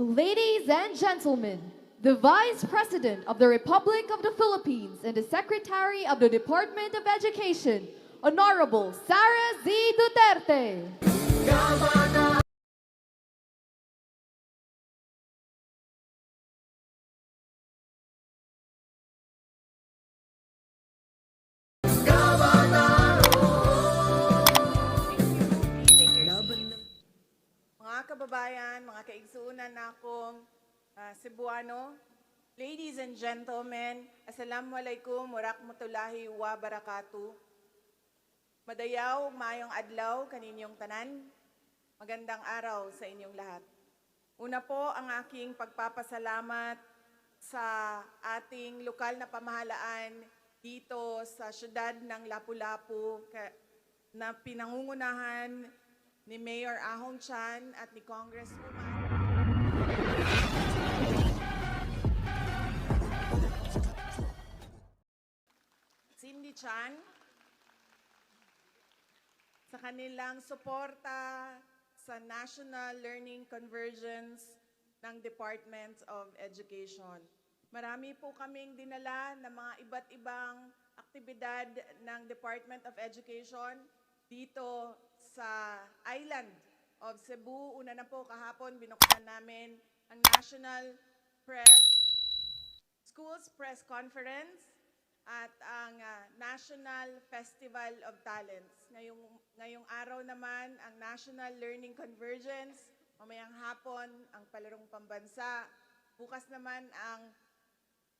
Ladies and gentlemen, the Vice President of the Republic of the Philippines and the Secretary of the Department of Education, Honorable Sara Z. Duterte. Mga kababayan, mga kaigsuunan na akong ah, Cebuano, ladies and gentlemen, Assalamualaikum warahmatullahi wabarakatuh. Madayaw, mayong adlaw, kaninyong tanan. Magandang araw sa inyong lahat. Una po ang aking pagpapasalamat sa ating lokal na pamahalaan dito sa syudad ng Lapu-Lapu na pinangungunahan ni Mayor Ahong Chan at ni Congresswoman Cindy Chan sa kanilang suporta sa National Learning Convergence ng Department of Education. Marami po kaming dinala ng mga iba't ibang aktibidad ng Department of Education dito sa island of Cebu. Una na po kahapon binuksan namin ang National Press Schools Press Conference at ang ah, National Festival of Talents. Ngayong, ngayong araw naman ang National Learning Convergence, mamayang hapon ang Palarong Pambansa, bukas naman ang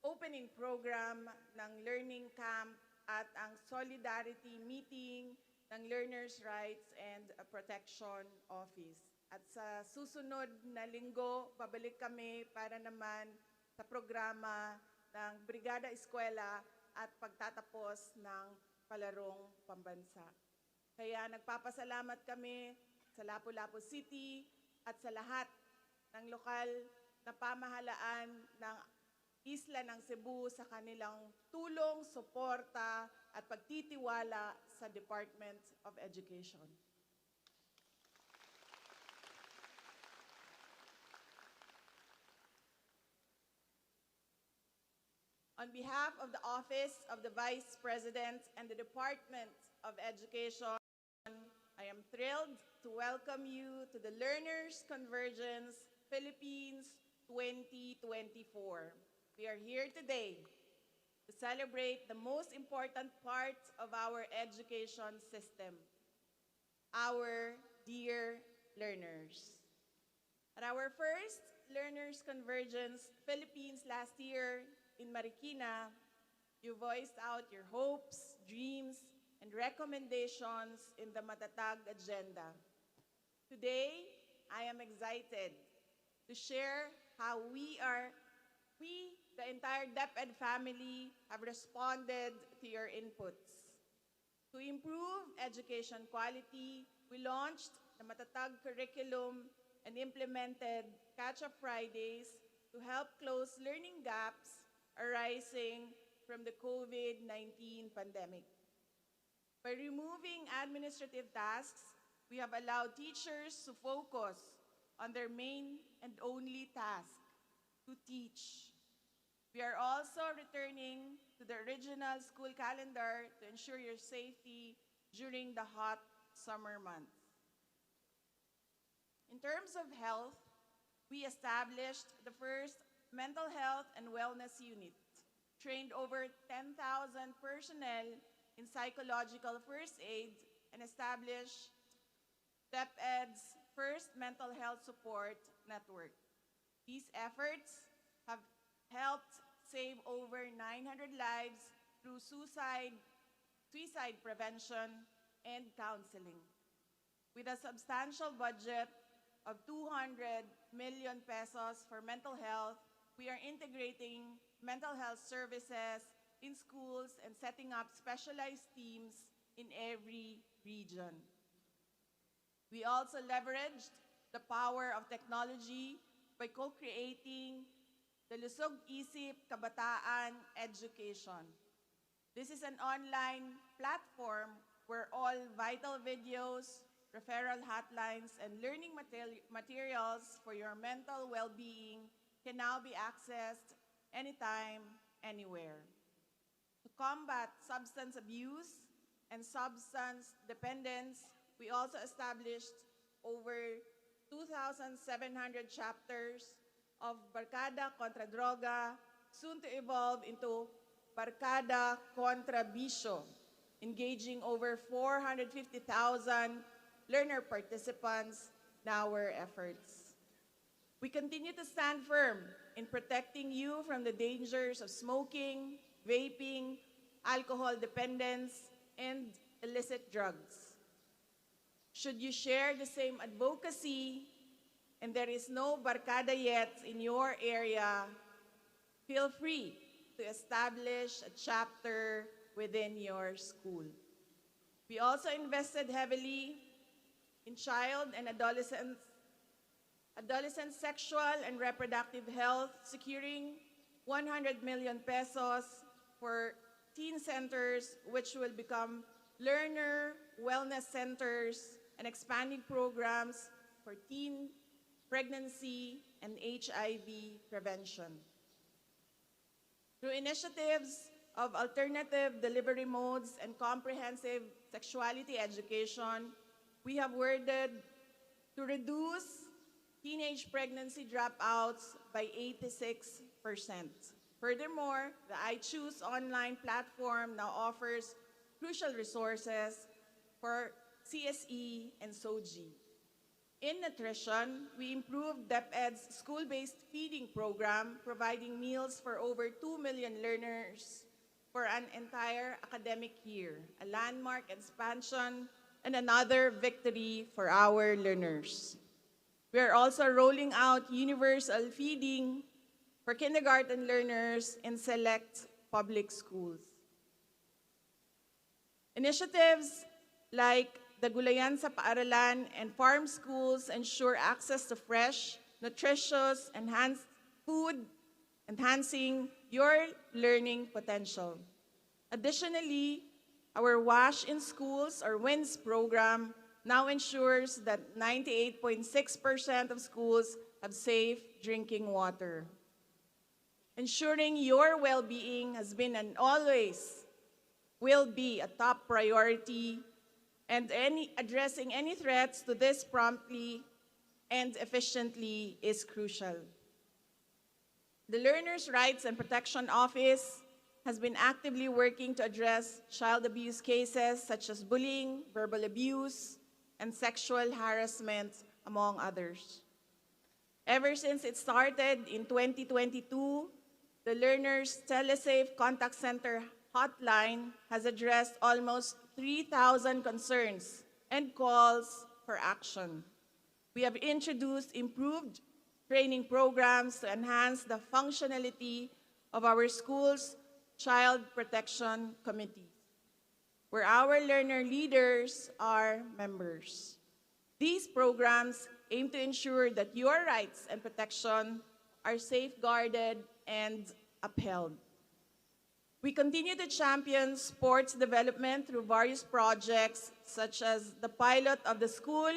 opening program ng Learning Camp at ang Solidarity Meeting ng Learners' Rights and Protection Office. At sa susunod na linggo, babalik kami para naman sa programa ng Brigada Eskwela at pagtatapos ng Palarong Pambansa. Kaya nagpapasalamat kami sa Lapu-Lapu City at sa lahat ng lokal na pamahalaan ng isla ng Cebu sa kanilang tulong, suporta at pagtitiwala sa Department of Education. On behalf of the Office of the Vice President and the Department of Education, I am thrilled to welcome you to the Learners Convergence Philippines 2024. We are here today to celebrate the most important part of our education system, our dear learners. At our first Learners Convergence Philippines last year in Marikina, you voiced out your hopes, dreams, and recommendations in the Matatag agenda. Today, I am excited to share how we are, we, the entire DepEd and family, have responded to your inputs. To improve education quality, we launched the Matatag curriculum and implemented Catch-up Fridays to help close learning gaps arising from the COVID-19 pandemic. By removing administrative tasks, we have allowed teachers to focus on their main and only task, to teach. We are also returning to the original school calendar to ensure your safety during the hot summer months. In terms of health, we established the first mental health and wellness unit, trained over 10,000 personnel in psychological first aid, and established DepEd's first mental health support network. These efforts have helped save over 900 lives through suicide, suicide prevention, and counseling. With a substantial budget of 200 million pesos for mental health, we are integrating mental health services in schools and setting up specialized teams in every region. We also leveraged the power of technology by co-creating the Lusog Isip Kabataan Education. This is an online platform where all vital videos, referral hotlines, and learning materi- materials for your mental well being can now be accessed anytime, anywhere. To combat substance abuse and substance dependence, we also established over 2,700 chapters of Barkada contra Droga, soon to evolve into Barkada contra Bisyo, engaging over 450,000 learner participants in our efforts. We continue to stand firm in protecting you from the dangers of smoking, vaping, alcohol dependence, and illicit drugs. Should you share the same advocacy and there is no barkada yet in your area, feel free to establish a chapter within your school. We also invested heavily in child and adolescent adolescent sexual and reproductive health, securing 100 million pesos for teen centers, which will become learner wellness centers and expanding programs for teen pregnancy and HIV prevention. Through initiatives of alternative delivery modes and comprehensive sexuality education, we have worded to reduce teenage pregnancy dropouts by 86%. Furthermore, the I Choose online platform now offers crucial resources for CSE and SOGI. In nutrition, we improved DepEd's school-based feeding program, providing meals for over 2 million learners for an entire academic year, a landmark expansion and another victory for our learners. We are also rolling out universal feeding for kindergarten learners in select public schools. Initiatives like the Gulayan sa Paaralan and farm schools ensure access to fresh, nutritious, enhanced food, enhancing your learning potential. Additionally, our Wash in Schools or WINS program now ensures that 98.6% of schools have safe drinking water. Ensuring your well-being has been and always will be a top priority and any, addressing any threats to this promptly and efficiently is crucial. The Learners' Rights and Protection Office has been actively working to address child abuse cases such as bullying, verbal abuse, and sexual harassment, among others. Ever since it started in 2022, the Learners Telesafe Contact Center hotline has addressed almost 3,000 concerns and calls for action. We have introduced improved training programs to enhance the functionality of our schools' child protection committees, where our learner leaders are members. These programs aim to ensure that your rights and protection are safeguarded and upheld. We continue to champion sports development through various projects such as the pilot of the school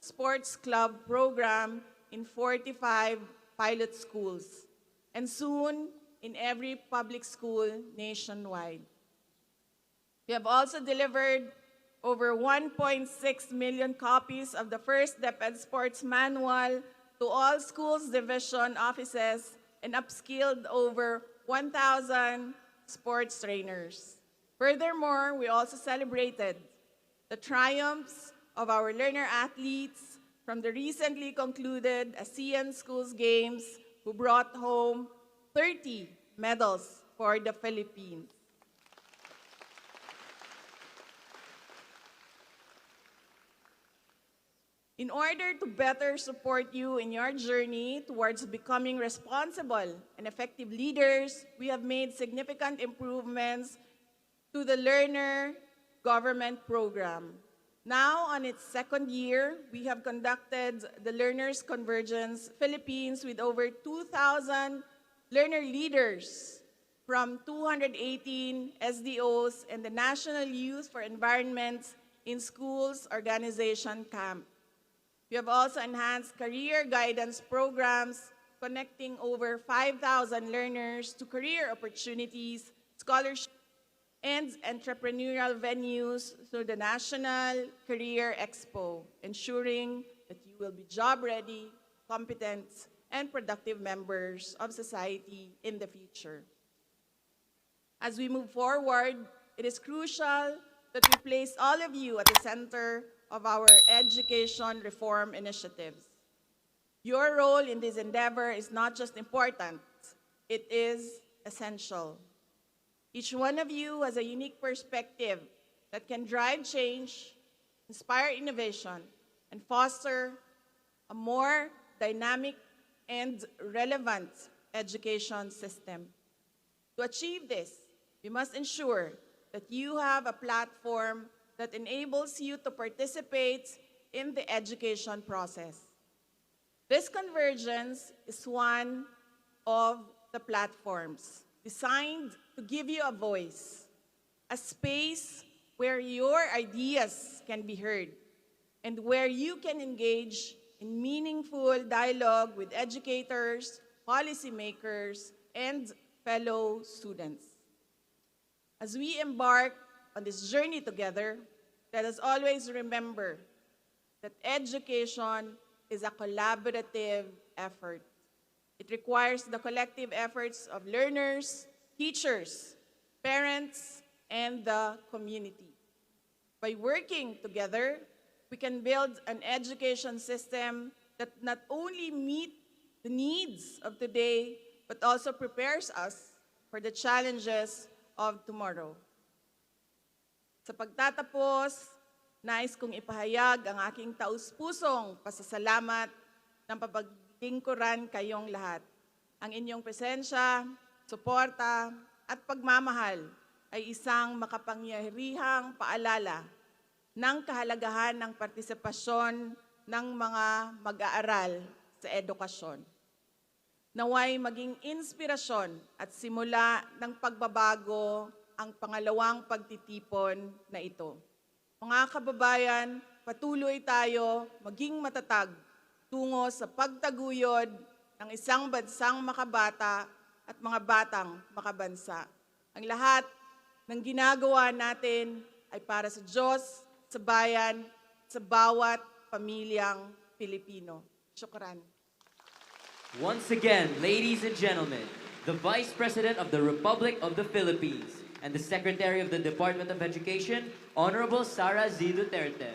sports club program in 45 pilot schools and soon in every public school nationwide. We have also delivered over 1.6 million copies of the first DepEd Sports Manual to all schools division offices and upskilled over 1,000 sports trainers. Furthermore, we also celebrated the triumphs of our learner athletes from the recently concluded ASEAN Schools Games who brought home 30 medals for the Philippines. In order to better support you in your journey towards becoming responsible and effective leaders, we have made significant improvements to the Learner Government Program. Now, on its second year, we have conducted the Learners Convergence Philippines with over 2,000 learner leaders from 218 SDOs and the National Youth for Environment in schools organization camp. We have also enhanced career guidance programs connecting over 5,000 learners to career opportunities, scholarships, and entrepreneurial venues through the National Career Expo, ensuring that you will be job ready, competent, and productive members of society in the future. As we move forward, it is crucial that we place all of you at the center of our education reform initiatives. Your role in this endeavor is not just important, it is essential. Each one of you has a unique perspective that can drive change, inspire innovation, and foster a more dynamic and relevant education system. To achieve this, we must ensure that you have a platform that enables you to participate in the education process. This convergence is one of the platforms designed to give you a voice, a space where your ideas can be heard, and where you can engage in meaningful dialogue with educators, policymakers, and fellow students. As we embark on this journey together, let us always remember that education is a collaborative effort. It requires the collective efforts of learners, teachers, parents, and the community. By working together, we can build an education system that not only meet the needs of today, but also prepares us for the challenges of tomorrow. Sa pagtatapos, nais kong ipahayag ang aking taus-pusong pasasalamat ng papaglingkuran kayong lahat. Ang inyong presensya, suporta, at pagmamahal ay isang makapangyarihang paalala ng kahalagahan ng partisipasyon ng mga mag-aaral sa edukasyon. Naway maging inspirasyon at simula ng pagbabago ang pangalawang pagtitipon na ito. Mga kababayan, patuloy tayo maging matatag tungo sa pagtaguyod ng isang bansang makabata at mga batang makabansa. Ang lahat ng ginagawa natin ay para sa Diyos, sa bayan, sa bawat pamilyang Pilipino. Shukran. Once again, ladies and gentlemen, the Vice President of the Republic of the Philippines and the Secretary of the Department of Education, Honorable Sara Z. Duterte.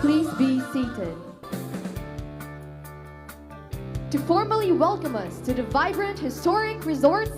Please be seated. To formally welcome us to the vibrant historic resort